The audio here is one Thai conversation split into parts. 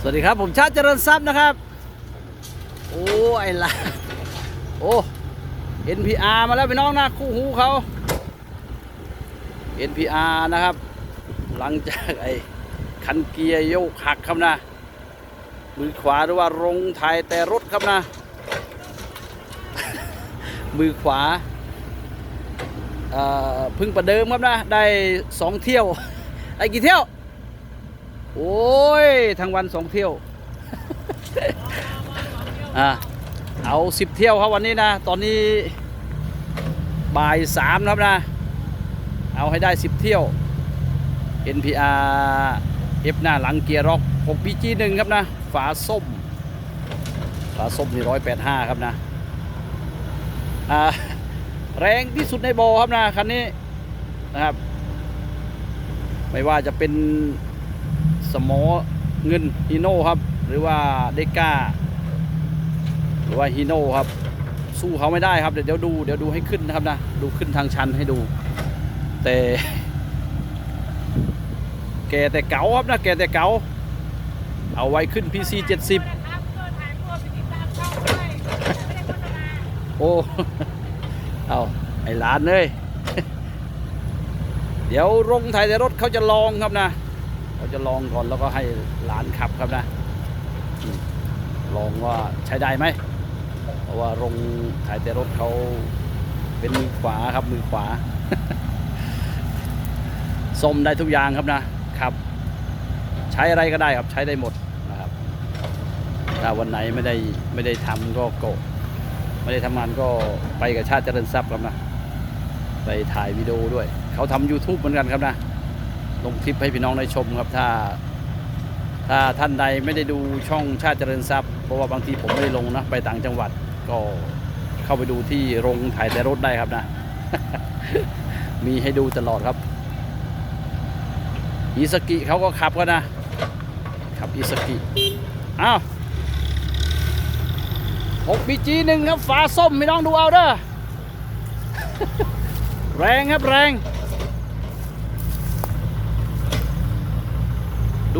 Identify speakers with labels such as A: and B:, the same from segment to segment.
A: สวัสดีครับ ผมชาติเจริญทรัพย์นะครับ โอ้ไอ้ละโอ้ NPR มาแล้วพี่น้องนะคู่หูเขา NPR นะครับ หลังจากไอ้คันเกียร์โยกหักครับนะ มือขวาหรือว่ารงถ่ายแต่รถครับนะ มือขวาเพึ่งประเดิมครับนะ ได้สองเที่ยวไอ้กี่เที่ยว โอ้ยทั้งวันสองเที่ยวอะเอาสิบเที่ยวครับวันนี้นะ ตอนนี้บ่ายสามครับนะ เอาให้ได้สิบเที่ยว NPR F หน้าหลังเกียร์ร็อก6 BG 1ครับนะ ฝาส้ม ฝาส้มนี่ร้อยแปดห้าครับนะอ่าแรงที่สุดในโบอครับนะคันนี้นะครับ ไม่ว่าจะเป็น สมอเงินฮีโน่ครับ หรือว่าเดก้าหรือว่าฮีโน่ครับ สู้เขาไม่ได้ครับเดี๋ยวเดี๋ยวดูเดี๋ยวดูให้ขึ้นนะครับนะ ดูขึ้นทางชันให้ดู แต่ แกแต่เก๋าครับนะ แกแต่เก๋าเอาไว้ขึ้น PC 70
B: ครับก็ถ่ายรูปไปติดตามช่องด้วยไม่ได้โอ้
A: เอาไอ้หลานเลย เดี๋ยวลงไทยแต่รถเขาจะลองครับนะ เขาจะลองก่อนแล้วก็ให้หลานขับครับนะ ลองว่าใช้ได้ไหม เพราะว่าลงถ่ายแต่รถเขาเป็นมือขวาครับมือขวาส้มได้ทุกอย่างครับนะครับ ใช้อะไรก็ได้ครับใช้ได้หมดนะครับถ้าวันไหนไม่ได้ไม่ได้ทำก็โกไม่ได้ทำงานก็ไปกับชาติเจริญทรัพย์ครับนะ ไปถ่ายวิดีโอด้วย เขาทำ YouTube เหมือนกันครับนะ ลงคลิปให้พี่น้องได้ชมครับถ้า ถ้าท่านใดไม่ได้ดูช่องชาติเจริญทรัพย์เพราะว่าบางทีผมไม่ได้ลงนะไปต่างจังหวัดก็เข้าไปดูที่โรงถ่ายแต่รถได้ครับนะ มีให้ดูตลอดครับอิสกิเขาก็ขับกันนะขับอิสกิอ้าวหกบีจีหนึ่งครับฝาส้มไม่ต้องดูเอาเด้อแรงครับแรง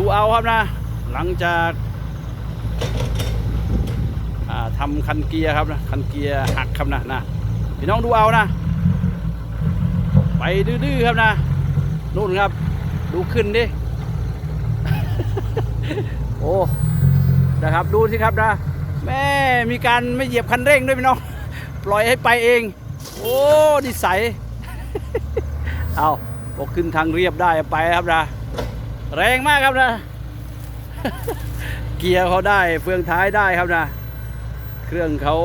A: ดูเอาครับนะ หลังจากาทำคันเกียร์ครับนะคันเกียร์หักครับนะนะพี่น้องดูเอานะ ไปดื้อๆครับนะนู่นครับ ดูขึ้นดิโอ้นะครับดูสิครับนะแม่มีการไม่เหยียบคันเร่งด้วยพี่น้อง ปล่อยให้ไปเอง โอ้ดิสัยเอาพอขึ้นทางเรียบได้ไปครับนะ แรงมากครับนะ เกียร์เขาได้เฟืองท้ายได้ครับนะ เครื่องเขา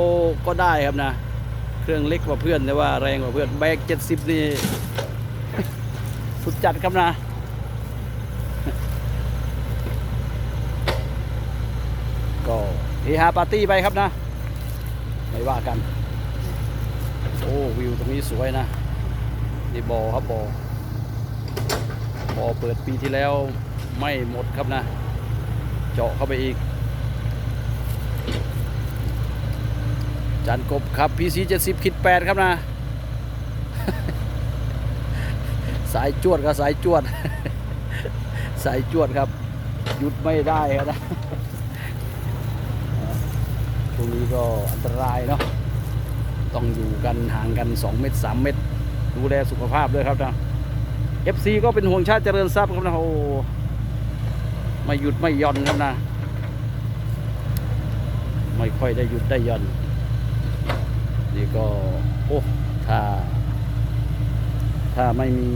A: ก็ได้ครับนะ เครื่องเล็กกว่าเพื่อนแต่ว่าแรงกว่าเพื่อนแบกเจ็ดสิบนี่สุดจัดครับนะก็เฮฮาปาร์ตี้ไปครับนะ ไม่ว่ากัน โอ้ วิวตรงนี้สวยนะ นี่บอครับบอ อบ่อเปิดปีที่แล้วไม่หมดครับนะ เจาะเข้าไปอีกจานกบครับ PC 70คิด8ครับนะ สายจวดกับสายจวด สายจวดครับ หยุดไม่ได้ครับนะช่วงนี้ก็อันตรายเนาะต้องอยู่กันห่างกัน 2 เมตร 3 เมตร ดูแลสุขภาพด้วยครับนะ FC ก็เป็นห่วงชาติเจริญทรัพย์ครับนะโอ้ไม่หยุดไม่ย่อนครับนะ ไม่ค่อยได้หยุดได้ย่อน นี่ก็โอ้ถ้า ถ้าไม่มี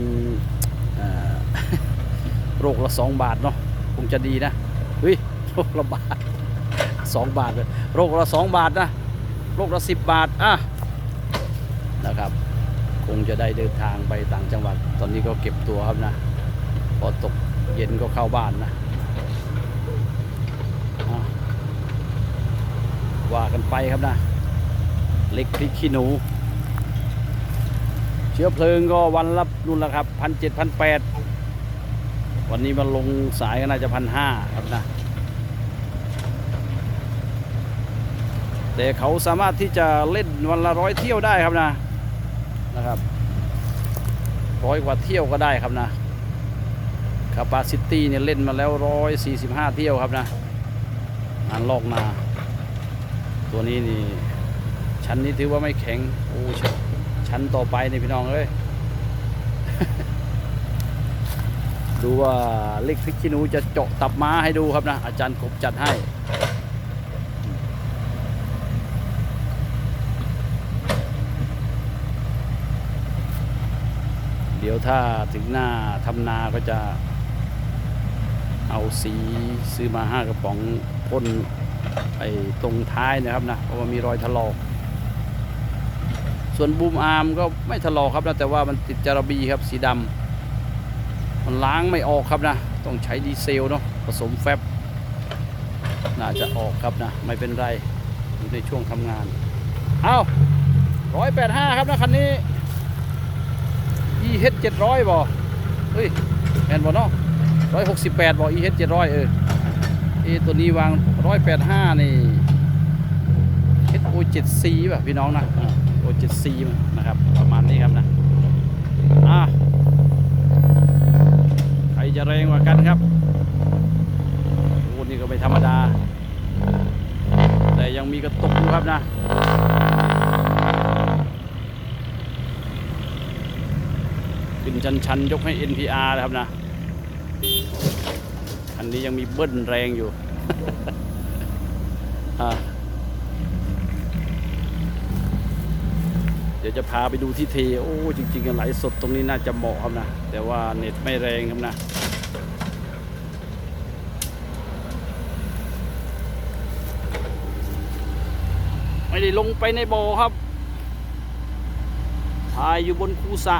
A: โรคละสองบาทเนาะคงจะดีนะเฮ้ยโรคละบาทสองบาทเลยโรคละสองบาทนะโรคละสิบบาทอะนะครับ งจะได้เดินทางไปต่างจังหวัด ตอนนี้ก็เก็บตัวครับนะ พอตกเย็นก็เข้าบ้านนะว่ากันไปครับนะ เล็กพริกขี้หนู เชื้อเพลิงก็วันละนู่นละครับพันเจ็ดพันแปดวันนี้มาลงสายก็น่าจะพันห้าครับนะ แต่เขาสามารถที่จะเล่นวันละร้อยเที่ยวได้ครับนะ นะครับร้อยกว่าเที่ยวก็ได้ครับนะคาปาซิตี้เนี่ยเล่นมาแล้วร้อยสี่สิบห้าเที่ยวครับนะงานลอกนา ตัวนี้นี่ชั้นนี้ถือว่าไม่แข็งโอ้ชชั้นต่อไปนี่พี่น้องเอ้ยดูว่าเล็กพริกขี้หนูจะเจาะตับม้าให้ดูครับนะ อาจารย์กบจัดให้ ดี๋ยวถ้าถึงหน้าทำนาก็จะเอาสีซื้อมาห้ากระป๋องพ่นไอ้ตรงท้ายนะครับนะเพราะว่ามีรอยถลอก ส่วนบูมอาร์มก็ไม่ถลอกครับนะแต่ว่ามันติดจารบีครับสีดำมันล้างไม่ออกครับนะ ต้องใช้ดีเซลเนาะผสมแฟบน่าจะออกครับนะไม่เป็นไรในช่วงทำงาน เอาร้อยแปดห้าครับนะคันนี้ EH 700บ่เฮ้ยแมนบ่เนาะร้อยหกสิบแปดบ่ EH 700เออเอตัวนี้วางร้อยแปดห้านี่ HO 7C ป่ะพี่น้องนะอ่า O 7C นะครับประมาณนี้ครับนะอะใครจะแรงกว่ากันครับโอ้นี่ก็ไม่ธรรมดา แต่ยังมีกระตุกอยู่ครับนะ ขึ้นชันๆ ยกให้ NPR นะครับนะ อันนี้ยังมีเบิ้ลแรงอยู่เดี๋ยวจะพาไปดูที่เท โอ้จริงๆกันไหลสดตรงนี้น่าจะเหมาะครับนะ แต่ว่าเน็ตไม่แรงครับนะไม่ได้ลงไปในบ่อครับ ถ่ายอยู่บนคูสะ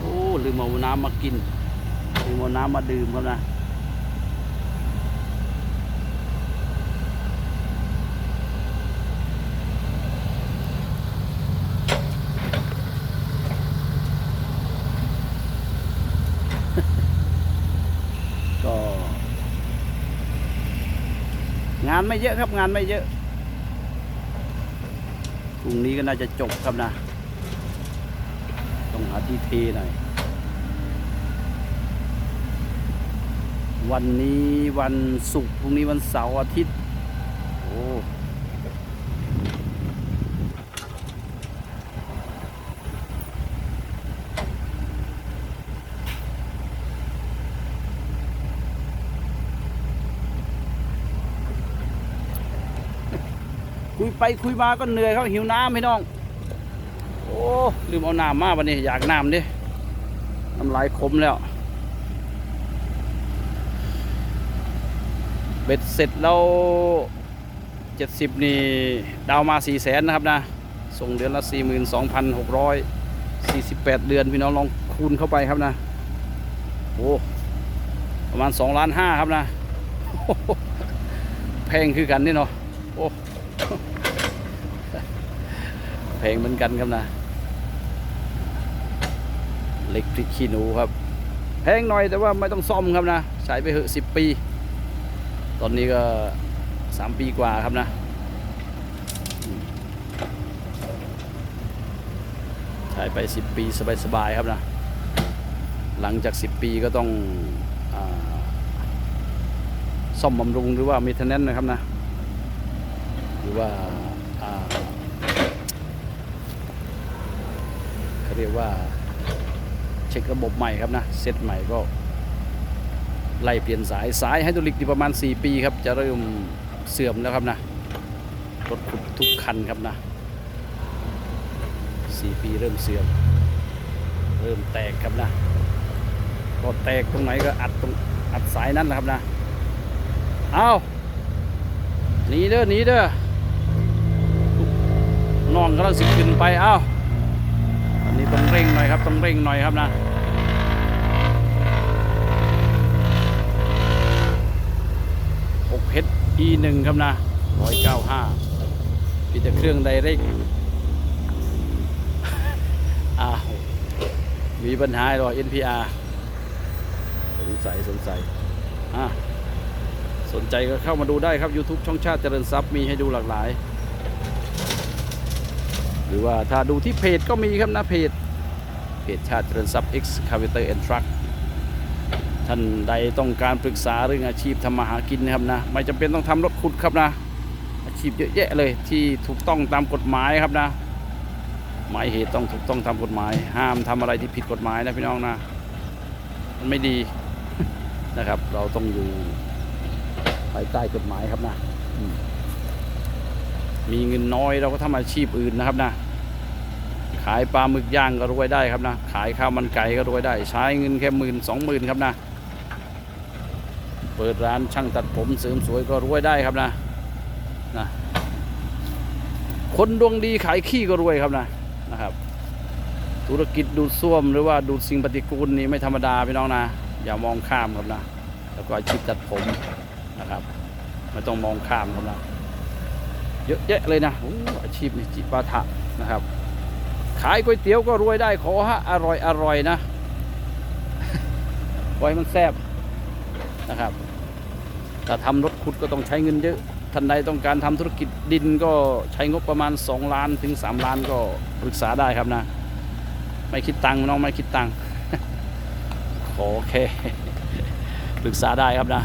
A: โอ้ ลืมเอาน้ำมากินลืมเอาน้ำมาดื่มครับนะก็งานไม่เยอะครับงานไม่เยอะพรุ่งนี้ก็น่าจะจบครับนะ ต้องหาที่เทหน่อย วันนี้วันศุกร์พรุ่งนี้วันเสาร์อาทิตย์ โอ้คุยไปคุยมาก็เหนื่อยเขาหิวน้ำพี่น้อง โอ้ ลืมเอาน้ำมาวันนี้อยากน้ำดิน้ำลายคมแล้ว เบ็ดเสร็จแล้วเจ็ดสิบนี่ดาวมาสี่แสนนะครับนะ ส่งเดือนละสี่หมื่นสองพันหกร้อยสี่สิบแปดเดือนพี่น้องลองคูณเข้าไปครับนะโอ้ประมาณสองล้านห้าครับนะแพงคือกันนี่เนาะโอ้แพงเหมือนกันครับนะเหล็กพริกขี้หนูครับ แพงหน่อยแต่ว่าไม่ต้องซ่อมครับนะ ใช้ไปเหอะสิบปี ตอนนี้ก็สามปีกว่าครับนะอืมใช้ไปสิบปีสบายๆครับนะ หลังจากสิบปีก็ต้องอซ่อมบำรุงหรือว่ามีเทนเนนนะครับนะ หรือว่าอ่าเขาเรียกว่าเช็คระบบใหม่ครับนะ เซตใหม่ก็ ไล่เปลี่ยนสายสายไฮดรอลิกนี่ประมาณ 4 ปีครับจะเริ่มเสื่อมแล้วครับนะรถขุดทุกคันครับนะ4ปีเริ่มเสื่อม เริ่มแตกครับนะก็แตกตรงไหนก็อัดตรงอัดสายนั้นนะครับนะเอาหนีเด้อหนีเด้อน้องกำลังสิขึ้นไปเอาอันนี้ต้องเร่งหน่อยครับต้องเร่งหน่อยครับนะ 6 h e 1 ครับนะ 195มีแต่เครื่องไดเรกอ้าวมีปัญหาหรอ NPR สงสัยสงสัยอะสนใจก็เข้ามาดูได้ครับ YouTube ช่องชาติเจริญทรัพย์มีให้ดูหลากหลาย หรือว่าถ้าดูที่เพจก็มีครับนะเพจเพจชาติเจริญทรัพย์ Excavator and Truck ท่านใดต้องการปรึกษาเรื่องอาชีพทำมาหากินนะครับนะไม่จำเป็นต้องทำรถขุดครับนะ อาชีพเยอะแยะเลยที่ถูกต้องตามกฎหมายครับนะหมายเหตุต้องถูกต้องตามกฎหมาย ห้ามทำอะไรที่ผิดกฎหมายนะพี่น้องนะมันไม่ดีนะครับ เราต้องอยู่ภายใต้กฎหมายครับนะมมีเงินน้อยเราก็ทำอาชีพอื่นนะครับนะขายปลาหมึกย่างก็รวยได้ครับนะ ขายข้าวมันไก่ก็รวยได้ ใช้เงินแค่หมื่นสองหมื่นครับนะ เปิดร้านช่างตัดผมเสริมสวยก็รวยได้ครับนะนะคนดวงดีขายขี้ก็รวยครับนะนะครับ ธุรกิจดูดซ่วมหรือว่าดูดสิ่งปฏิกูลนี่ไม่ธรรมดาพี่น้องนะ อย่ามองข้ามครับนะ แล้วก็อาชีพตัดผมนะครับไม่ต้องมองข้ามครับนะเยอะแยะเลยนะโอ้อาชีพนี่จิปาถะนะครับ ขายก๋วยเตี๋ยวก็รวยได้ขอฮะอร่อยอร่อยนะไว้มันแซ่บนะครับ ถ้าทำรถขุดก็ต้องใช้เงินเยอะท่านใดต้องการทำธุรกิจดินก็ใช้งบประมาณ 2 ล้านถึง 3 ล้านก็ปรึกษาได้ครับนะ ไม่คิดตังค์น้องไม่คิดตังค์ขอแค่ปรึกษาได้ครับนะ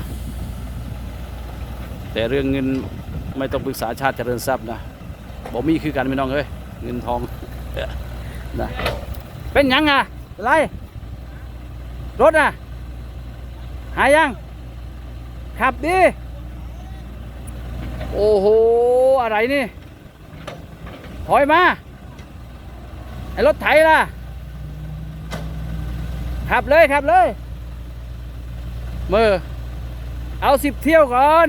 A: แต่เรื่องเงินไม่ต้องปรึกษาชาติเจริญทรัพย์นะบ่มีคือกันพี่น้องเอ้ยเงินทองนะเป็นยังอะอะไรรถอะหายยัง ขับดิ โอ้โห อะไรนี่ ถอยมา ไอ้รถไถล่ะ ขับเลย ขับเลย มือ เอาสิบเที่ยวก่อน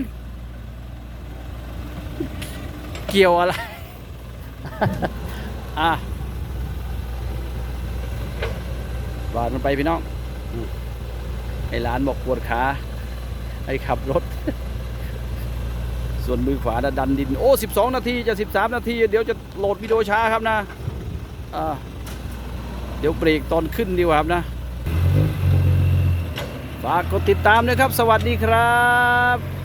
A: เกี่ยวอะไร อะบาดมันไปพี่น้อง ไอ้หลานบอกปวดขา ให้ขับรถ ส่วนมือขวาน่ะดันดิน โอ้12 นาทีจะ 13 นาที เดี๋ยวจะโหลดวิดีโอช้าครับนะอ่าเดี๋ยวเบรกตอนขึ้นดีกว่าครับนะฝากกดติดตามนะครับ สวัสดีครับ